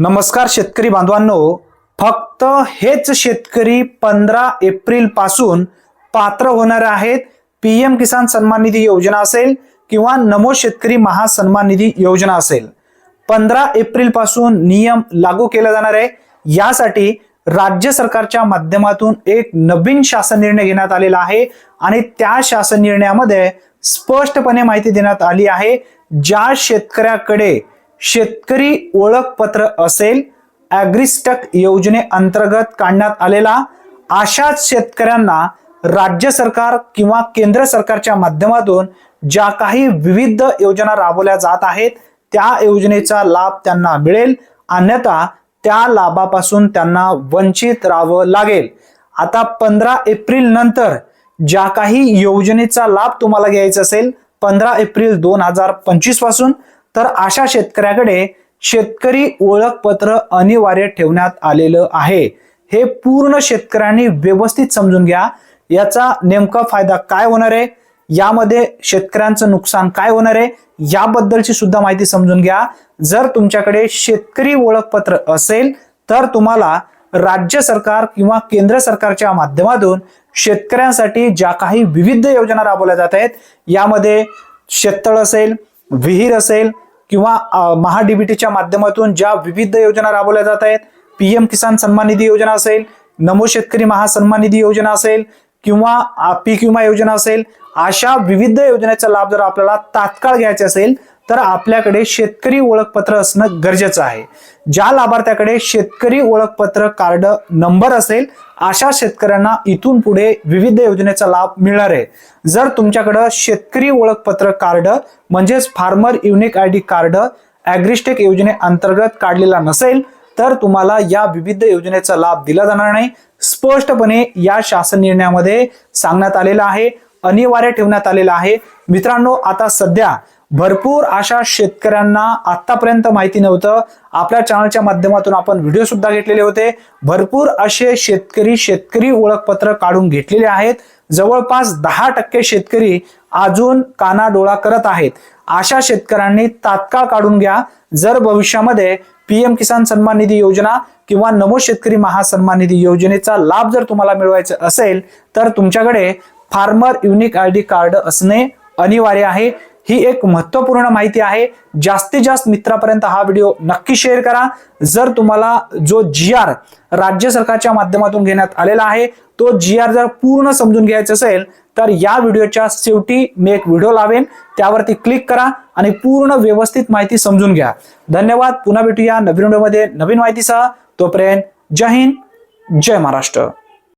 नमस्कार शेतकरी बांधवांनो फक्त हेच शेतकरी पंधरा एप्रिलपासून पात्र होणार आहेत. पीएम किसान सन्मान निधी योजना असेल किंवा नमो शेतकरी महासन्मान निधी योजना असेल. पंधरा एप्रिलपासून नियम लागू केला जाणार आहे. यासाठी राज्य सरकारच्या माध्यमातून एक नवीन शासन निर्णय घेण्यात आलेला आहे आणि त्या शासन निर्णयामध्ये स्पष्टपणे माहिती देण्यात आली आहे. ज्या शेतकऱ्याकडे शेतकरी ओळखपत्र असेल ॲग्रिस्टक योजनेअंतर्गत काढण्यात आलेला अशाच शेतकऱ्यांना राज्य सरकार किंवा केंद्र सरकारच्या माध्यमातून ज्या काही विविध योजना राबवल्या जात आहेत त्या योजनेचा लाभ त्यांना मिळेल. अन्यथा त्या लाभापासून त्यांना वंचित राहावं लागेल. आता पंधरा एप्रिल नंतर ज्या काही योजनेचा लाभ तुम्हाला घ्यायचा असेल पंधरा एप्रिल दोन हजार पंचवीसपासून तर अशा शेतकऱ्याकडे शेतकरी ओळखपत्र अनिवार्य ठेवण्यात आलेलं आहे. हे पूर्ण शेतकऱ्यांनी व्यवस्थित समजून घ्या. याचा नेमका फायदा काय होणार आहे? यामध्ये शेतकऱ्यांचं नुकसान काय होणार आहे? याबद्दलची सुद्धा माहिती समजून घ्या. जर तुमच्याकडे शेतकरी ओळखपत्र असेल तर तुम्हाला राज्य सरकार किंवा केंद्र सरकारच्या माध्यमातून शेतकऱ्यांसाठी ज्या काही विविध योजना राबवल्या जात आहेत यामध्ये शेततळ असेल विहीर असेल किंवा महाडीबीटीच्या माध्यमातून ज्या विविध योजना राबवल्या जात आहेत पीएम किसान सन्मान निधी योजना असेल नमो शेतकरी महासन्मान निधी योजना असेल किंवा पीक विमा योजना असेल अशा विविध योजनेचा लाभ जर आपल्याला तात्काळ घ्यायचा असेल तर आपल्याकडे शेतकरी ओळखपत्र असणं गरजेचं आहे. ज्या लाभार्थ्याकडे शेतकरी ओळखपत्र कार्ड नंबर असेल अशा शेतकऱ्यांना इथून पुढे विविध योजनेचा लाभ मिळणार आहे. जर तुमच्याकडं शेतकरी ओळखपत्र कार्ड म्हणजेच farmer unique I D card AgriStack योजनेअंतर्गत काढलेला नसेल तर तुम्हाला या विविध योजनेचा लाभ दिला जाणार नाही. स्पष्टपणे या शासन निर्णयामध्ये सांगण्यात आलेलं आहे अनिवार्य ठेवण्यात आलेलं आहे. मित्रांनो आता सध्या भरपूर अशा शेतकऱ्यांना आतापर्यंत माहिती नव्हतं. आपल्या चॅनलच्या माध्यमातून आपण व्हिडिओ सुद्धा घेतलेले होते. भरपूर असे शेतकरी शेतकरी ओळखपत्र काढून घेतलेले आहेत. जवळपास दहा टक्के शेतकरी अजून कानाडोळा करत आहेत. अशा शेतकऱ्यांनी तात्काळ काढून घ्या. जर भविष्यामध्ये पीएम किसान सन्मान निधी योजना किंवा नमो शेतकरी महासन्मान निधी योजनेचा लाभ जर तुम्हाला मिळवायचा असेल तर तुमच्याकडे farmer unique I D card असणे अनिवार्य आहे. ही एक महत्त्वपूर्ण माहिती आहे. जास्तीत जास्त मित्रापर्यंत हा व्हिडिओ नक्की शेअर करा. जर तुम्हाला जो जी आर राज्य सरकारच्या माध्यमातून घेण्यात आलेला आहे तो जी आर जर पूर्ण समजून घ्यायचा असेल तर या व्हिडिओच्या शेवटी मी एक व्हिडिओ लावेन. त्यावरती क्लिक करा आणि पूर्ण व्यवस्थित माहिती समजून घ्या. धन्यवाद. पुन्हा भेटूया नवीन व्हिडिओमध्ये नवीन माहितीसह. तोपर्यंत जय हिंद. जय महाराष्ट्र.